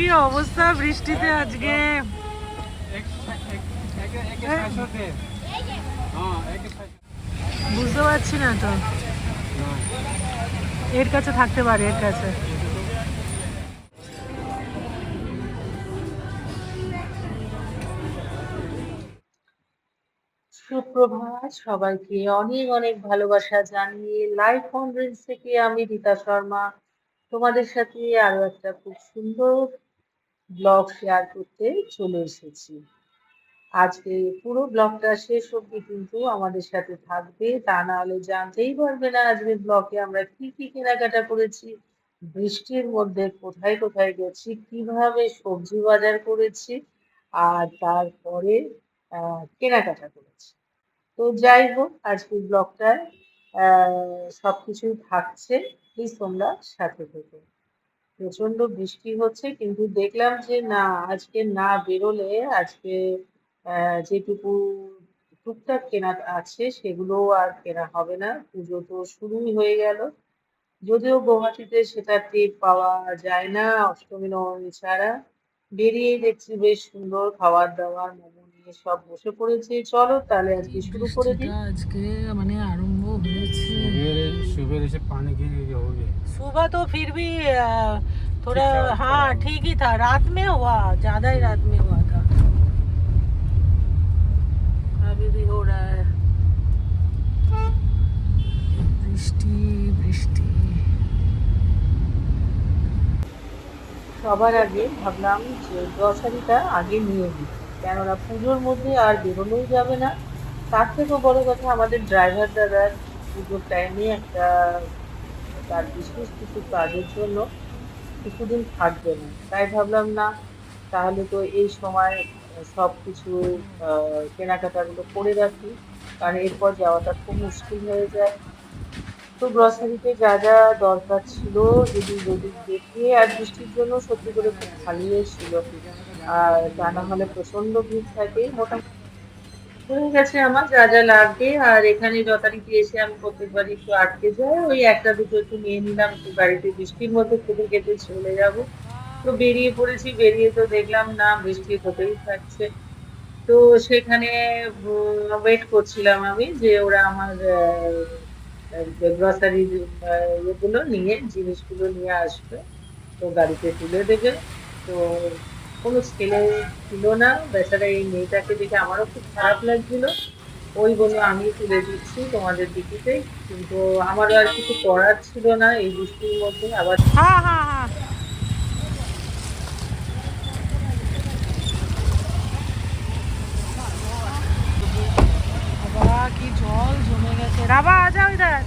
কি অবস্থা বৃষ্টিতে আজকে? বুঝতে পারছি না তো। এর কাছে থাকতে পারে, এর কাছে। সুপ্রভাত, সবাইকে অনেক অনেক ভালোবাসা জানিয়ে লাইফ অন রিলস থেকে আমি রীতা শর্মা। তোমাদের সাথে আরও একটা খুব সুন্দর ব্লগ শেয়ার করতে চলে এসেছি। আজকে পুরো ব্লগটা শেষ অবধি কিন্তু আমাদের সাথে থাকবে। তা না হলে জানতেই পারবে না আজকে ব্লগে আমরা কি কি কেনাকাটা করেছি, বৃষ্টির মধ্যে কোথায় কোথায় গেছি, কীভাবে সবজি বাজার করেছি, আর তারপরে কেনাকাটা করেছি। তো যাই হোক আজকের ব্লগটা সবকিছুই থাকছে। প্লিজ তোমরা সাথে থেকো। প্রচণ্ড বৃষ্টি হচ্ছে, কিন্তু দেখলাম যে না, আজকে না বেরোলে আজকে যেটুকু টুকটাক কেনা আছে সেগুলো আর কেনা হবে না। পুজো তো শুরুই হয়ে গেল। যদিও গুয়াহাটিতে সেটা টের পাওয়া যায় না, অষ্টমী, নবমী ছাড়া। বেরিয়ে দেখছি বেশ সুন্দর খাবার দাবার মোমো নিয়ে সব বসে পড়েছে। চলো তাহলে আজকে শুরু করে দিই। আজকে মানে আরম্ভ सवेरे सवेरे से पानी गिर हो गया सुबह तो फिर भी अ, थोड़ा ठीक था, हाँ थोड़ा। ठीक ही था रात में हुआ ज्यादा ही रात में हुआ था अभी भी हो रहा है বৃষ্টি বৃষ্টি সবার আগে ভাবলাম যে গ্রসারিটা আগে নিয়ে নিই কেননা পুজোর মধ্যে আর বেরোনোই যাবে না তার থেকেও বড় কথা আমাদের ড্রাইভার দাদার পুজোর টাইমে একটা, তার বিশেষ কিছু কাজের জন্য কিছুদিন থাকবে না। তাই ভাবলাম, না, তাহলে তো এই সময় সব কিছু কেনাকাটাগুলো করে রাখি। কারণ এরপর যাওয়াটা খুব মুশকিল হয়ে যায়। তো গ্রসারিতে যা যা দরকার ছিল, যদি যদি দেখে আর বৃষ্টির জন্য সত্যি করে খুব খালি ছিল। আর তা না হলে প্রচণ্ড ভিড় থাকে, মোটামুটি হয়ে গেছে আমার, যা যা লাগবে। আর এখানে যথারীতি এসে আমি প্রত্যেকবারই একটু আটকে যাই। ওই একটা দুটো একটু নিয়ে নিলাম, একটু গাড়িতে বৃষ্টির মধ্যে খেতে খেতে চলে যাব। তো বেরিয়ে পড়েছি, বেরিয়ে তো দেখলাম, না, বৃষ্টি হতেই থাকছে। তো সেখানে ওয়েট করছিলাম আমি যে ওরা আমার গ্রসারি ইয়েগুলো নিয়ে, জিনিসগুলো নিয়ে আসবে। তো গাড়িতে তুলে দেবে। তো কোনো ছেলে ছিল না, বেচারা এই মেয়েটাকে দেখে আমারও খুব খারাপ লাগছিল। ওই বলল আমি তুলে দিচ্ছি তোমাদের দিকেতেই কিন্তু আমারও আর কিছু করার ছিল না এই বৃষ্টির মধ্যে, আবার হ্যাঁ হ্যাঁ হ্যাঁ বাবা কি জল জমে গেছে রাবা আ যাও ইধার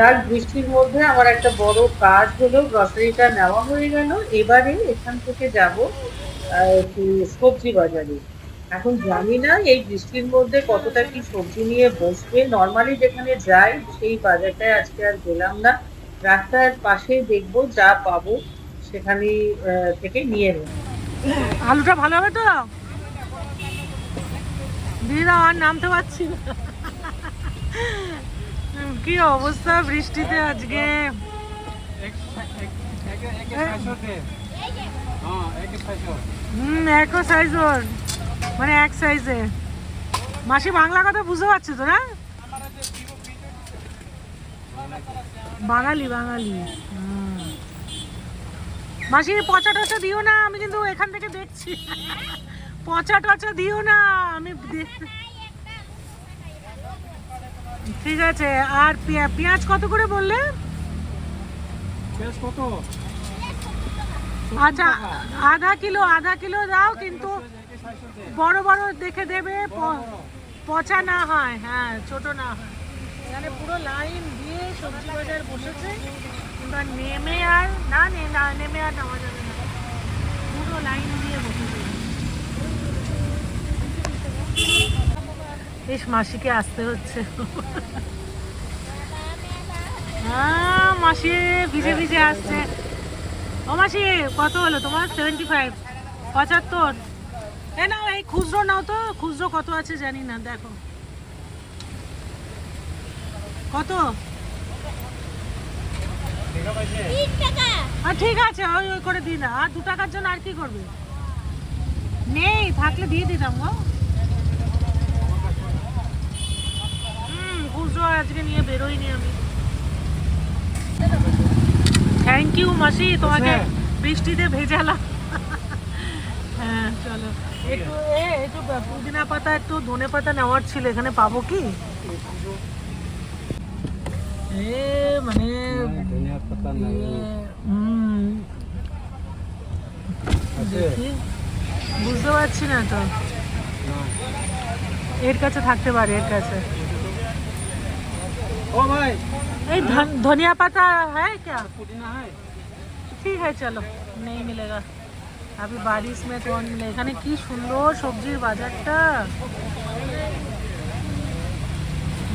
যাক বৃষ্টির মধ্যে আমার একটা বড় কাজ হলো গ্রসারিটা নেওয়া হয়ে গেল। এবারে এখান থেকে যাব সবজি বাজারে। এখন জানি না এই বৃষ্টির মধ্যে কতটা কি সবজি নিয়ে বসবে। নর্মালি যেখানে যাই, সেই বাজারটায় আজকে আর গেলাম না। রাস্তার পাশে দেখব যা পাবো সেখানে থেকে নিয়ে নেব। আলুটা ভালো হবে তো? দিয়ে দাও, আর নামতে পারছি না। কি অবস্থা বৃষ্টিতে আজকে? হুম মানে এক সাইজে মাসি বাংলা কথা বুঝতে পারছ তো না? বাঙালি বাঙালি। মাসি, পচা টচা দিও না, আমি কিন্তু এখান থেকে দেখছি। পচা টচা দিও না, আমি দেখতে ঠিক আছে আর পেঁয়াজ কত করে বললে? আচ্ছা আধা কিলো আধা কিলো দাও কিন্তু বড় বড় দেখে দেবে পচা না হয় হ্যাঁ ছোট না হয়। পুরো লাইন দিয়ে সবজি বাজার বসেছে কিংবা নেমে আর না নেমে আর নামা যাবে না। পুরো লাইন দিয়ে বসেছে। বেশ মাসিকে আসতে হচ্ছে। মাসি ভিজে ভিজে আসছে। ও মাসি, কত হলো তোমার? সেভেন্টি ফাইভ পঁচাত্তর। এ নাও, এই খুচরো নাও তো। খুচরো কত আছে জানি না, দেখো। কত? ঠিক আছে, ওই ওই করে দিই না। আর দু টাকার জন্য আর কি করবে? নেই, থাকলে দিয়ে দিতাম গো। হুম আজকে নিয়ে বেরোইনি আমি। থ্যাংক ইউ মাসি তোমাকে বৃষ্টিতে ভেজালাম। হ্যাঁ চলো। একটু এ একটু পুদিনা পাতা একটু ধনে পাতা নেওয়ার ছিল এখানে পাবো কি? এ মানে বুঝতে পারছি না তো। এর কাছে থাকতে পারে এর কাছে। ও ভাই এই धन- धनिया पत्ता है क्या पुदीना है ঠিক আছে চলো নেই মিলেগা अभी बारिश में तो नहीं मिलेगा এখানে কি সুন্দর সবজির বাজারটা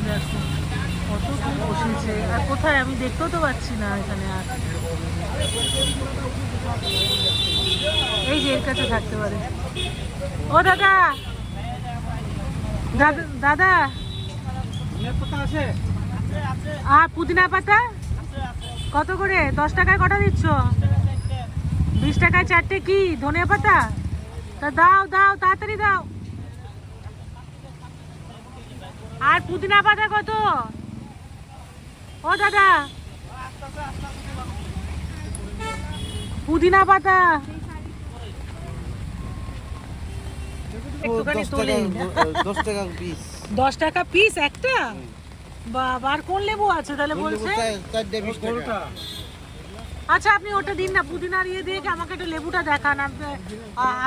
দেখো কত কি বসেছে আর কোথায় আমি দেখতেও তো পাচ্ছি না এখানে আর এই যে এর কাছে থাকতে পারে ও দাদা দাদা দাদা ধনিয়া পাতা আছে আর পুদিনা পাতা? কত করে? দশ টাকায় কটা দিচ্ছ? বিশ টাকায় চারটে কি? ধনিয়া পাতা? তা দাও দাও তাড়াতাড়ি দাও। আর পুদিনা পাতা কত? ও দাদা। পুদিনা পাতা। দশ টাকা পিস। একটা? বাবা আর কোন লেবু আছে তাহলে বলছে আচ্ছা আপনি ওটা দিন না পুদিনার ইয়ে দিয়ে আমাকে একটু লেবুটা দেখান? আপনি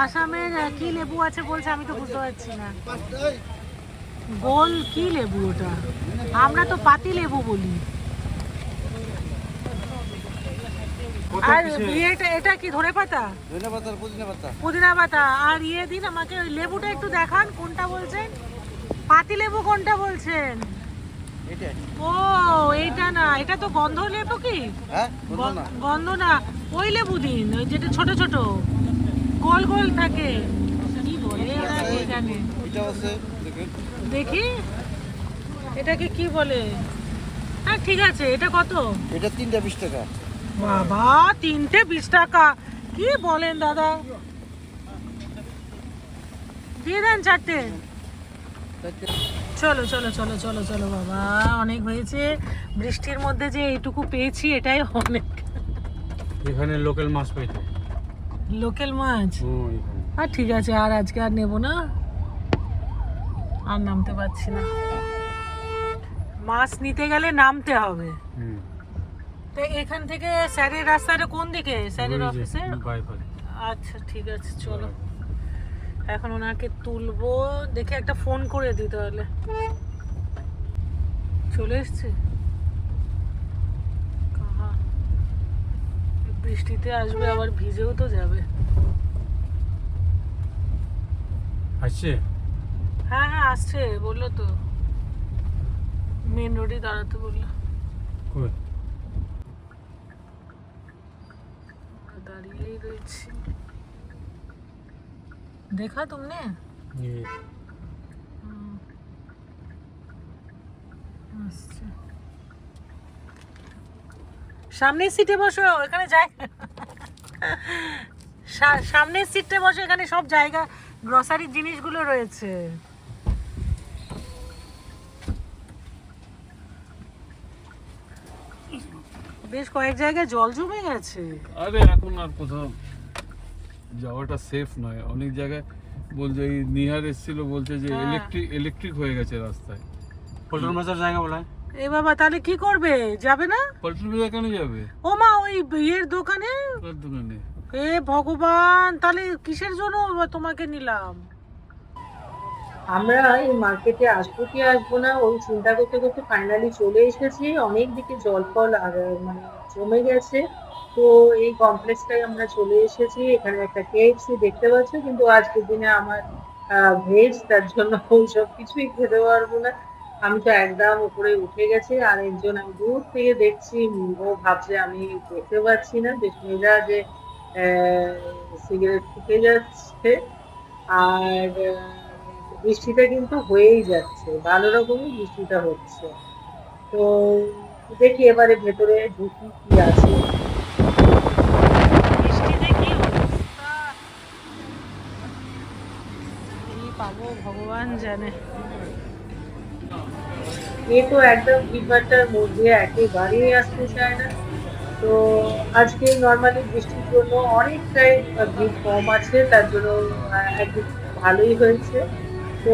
আসামের কি লেবু আছে বলছে আমি তো বুঝতে পারছি না। গোল কি লেবু ওটা? আমরা তো পাতি লেবু বলি। আর? ইয়েটা এটা কি ধরে পাতা? ধনে পাতা পুদিনা পাতা। পুদিনা পাতা। আর ইয়ে দিন আমাকে ওই লেবুটা একটু দেখান কোনটা বলছেন? পাতি লেবু কোনটা বলছেন? এটা ও এইটা না এটা তো গন্ধ লেবু কি? হ্যাঁ গন্ধ না। ওই লেবু দিন ওই যেটা ছোট ছোট গোল গোল থাকে। কি বলে এখানে দেখি। এটাকে কি বলে? হ্যাঁ ঠিক আছে এটা কত? এটা তিনটা বিশ টাকা। বাবা তিনটে বিশ টাকা কি বলেন দাদা? দিয়ে দেন চারটে। চলো চলো চলো চলো চলো বাবা। অনেক হয়েছে। বৃষ্টির মধ্যে যে এইটুকু পেয়েছি এটাই অনেক। এখানে লোকাল মাছ পাইতো। লোকাল মাছ? আর ঠিক আছে আর আজকে আর নেব না। আর নামতে পারছি না। মাছ নিতে গেলে নামতে হবে। তো এখান থেকে স্যারের রাস্তাটা কোন দিকে? স্যারের অফিসে আচ্ছা ঠিক আছে চলো। এখন ওনাকে তুলবো। দেখে একটা ফোন করে দিই তাহলে। চলে এসছে? বৃষ্টিতে আসবে আবার ভিজেও তো যাবে। আসছে? হ্যাঁ হ্যাঁ আসছে বলল তো। মেন রোডে দাঁড়াতে বলল। দাঁড়িয়েই রয়েছি। দেখা तुमने ये হুম। আসছে। সামনের সিটে বসো এখানে যাই সা- সামনের সিটে বসো এখানে সব জায়গা গ্রসারির জিনিসগুলো রয়েছে বেশ কয়েক জায়গায় জল জমে গেছে আরে এখন আর কোথাও যাওয়াটা সেফ নয়। অনেক জায়গায় বলছে এই নিহার এসেছিল বলছে যে হ্যাঁ। ইলেকট্রিক ইলেকট্রিক হয়ে গেছে রাস্তায়। পল্টন বাজার জায়গা বলা? এ বাবা তাহলে কি করবে? যাবে না? পল্টন বাজার কেন যাবে? ও মা ওই ইয়ের দোকানে? দোকানে। এ ভগবান তাহলে কিসের জন্য তোমাকে নিলাম? আমরা এই মার্কেটে আসব কি আসব না ওই চিন্তা করতে করতে ফাইনালি চলে এসেছি। অনেক দিকে জল ফল আর মানে জমে গেছে। তো এই কমপ্লেক্সটায় আমরা চলে এসেছি। এখানে একটা কেএফসি দেখতে পাচ্ছ, কিন্তু আজকের দিনে আমার ভেজ তার জন্য ওইসব কিছুই খেতে পারব না। আমি তো একদম উপরে উঠে গেছি, আর একজন আমি দূর থেকে দেখছি, ও ভাবছে আমি দেখতে পাচ্ছি না, বেশ মেজাজে সিগারেট ফুটে যাচ্ছে। আর বৃষ্টিটা কিন্তু হয়েই যাচ্ছে, ভালো রকমই বৃষ্টিটা হচ্ছে। তো দেখি এবারে ভেতরে ঢুকি কি আছে বৃষ্টিতে কি অবস্থা কি পাবো ভগবান জানে। এ তো একদম ভিড়ভাট্টার মধ্যে একেবারেই আসতে চায় না। তো আজকে নর্মালি বৃষ্টির জন্য অনেকটাই ভিড় কম আছে তার জন্য আহ, একদিক ভালোই হয়েছে। তো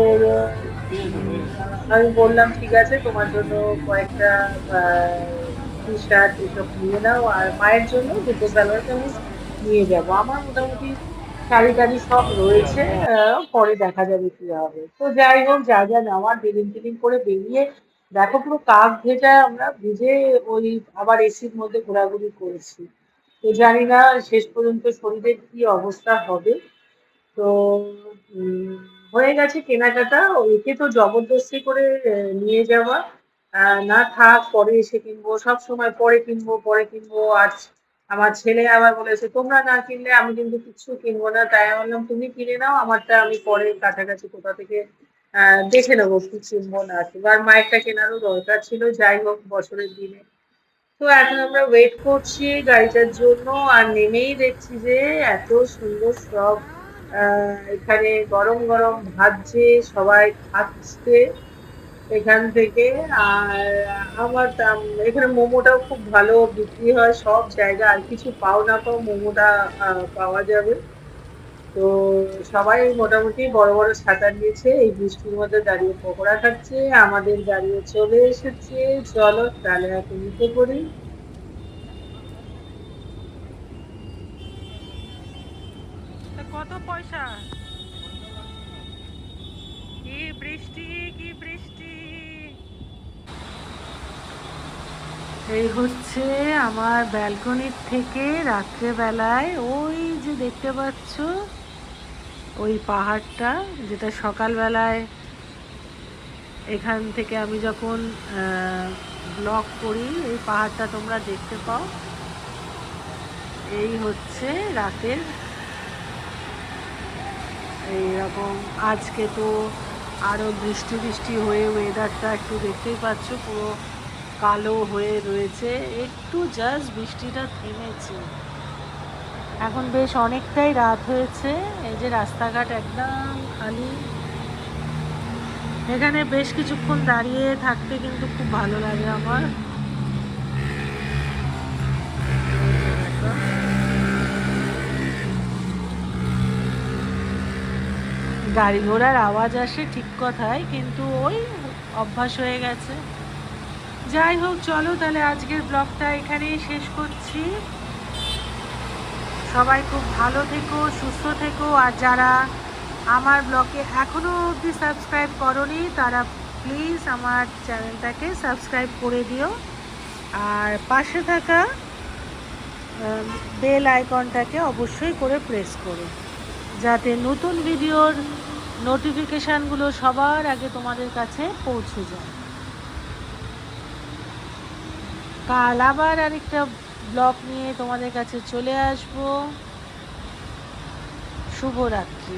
আমি বললাম ঠিক আছে তোমার জন্য কয়েকটা টি শার্ট এসব নিয়ে নাও আর মায়ের জন্য দুটো সালোয়ার কামিজ নিয়ে যাব। আমার মোটামুটি শাড়ি টাড়ি সব রয়েছে পরে দেখা যাবে কি হবে। তো যাই হোক, যা যা নেওয়ার বেলিন টেলিন করে বেরিয়ে দেখো পুরো কাক ভেজা আমরা ভিজে ওই আবার এসির মধ্যে ঘোরাঘুরি করেছি। তো জানি না শেষ পর্যন্ত শরীরের কি অবস্থা হবে। তো হয়ে গেছে কেনাকাটা, একে তো জবরদস্তি করে নিয়ে যাওয়া। না থাক, পরে এসে কিনবো, সব সময় পরে কিনবো পরে কিনবো আর আমার ছেলে আবার বলেছে, তোমরা না কিনলে আমি কিন্তু কিছু কিনবো না। তাই আমি বললাম, তুমি কিনে নাও, আমারটা আমি পরে কাছাকাছি কোথা থেকে দেখে নেব কি কিনবো না কিনবো আর মায়েরটা কেনারও দরকার ছিল, যাই হোক বছরের দিনে। তো এখন আমরা ওয়েট করছি গাড়িটার জন্য আর নেমেই দেখছি যে এত সুন্দর সব এখানে গরম গরম ভাজছে সবাই খাচ্ছে। এখান থেকে, আর আমার এখানে মোমোটাও খুব ভালো বিক্রি হয়, সব জায়গা, আর কিছু পাও না পাও মোমোটা পাওয়া যাবে। তো সবাই মোটামুটি বড় বড় ছাতা নিয়েছে, এই বৃষ্টির মধ্যে দাঁড়িয়ে পকোড়া খাচ্ছে, আমাদের গাড়িও চলে এসেছে। চলো তাহলে এখন নিতে তা কত পয়সা? এই হচ্ছে আমার ব্যালকনির থেকে রাত্রেবেলায় ওই যে দেখতে পাচ্ছ, ওই পাহাড়টা যেটা সকালবেলায় এখান থেকে আমি যখন ব্লগ করি, এই পাহাড়টা তোমরা দেখতে পাও। এই হচ্ছে রাতের, এইরকম। আজকে তো আরও বৃষ্টি বৃষ্টি হয়ে ওয়েদারটা একটু দেখতেই পাচ্ছ, পুরো কালো হয়ে রয়েছে। একটু জাস্ট বৃষ্টিটা থেমেছে। এখন বেশ অনেকটাই রাত হয়েছে। এই যে রাস্তাঘাট একদম খালি। এখানে বেশ কিছুক্ষণ দাঁড়িয়ে থাকতে কিন্তু খুব ভালো লাগে আমার। গাড়ি ঘোড়ার আওয়াজ আসে ঠিক কথাই কিন্তু ওই অভ্যাস হয়ে গেছে। যাই হোক, চলো তাহলে আজকের ব্লগটা এখানেই শেষ করছি। সবাই খুব ভালো থেকো, সুস্থ থেকো, আর যারা আমার ব্লগে এখনও অবধি সাবস্ক্রাইব করনি, তারা প্লিজ আমার চ্যানেলটাকে সাবস্ক্রাইব করে দিও। আর পাশে থাকা বেল আইকনটাকে অবশ্যই করে প্রেস করো। যাতে নতুন ভিডিওর নোটিফিকেশানগুলো সবার আগে তোমাদের কাছে পৌঁছে যায়। কাল আবার আরেকটা ব্লগ নিয়ে তোমাদের কাছে চলে আসব। শুভরাত্রি।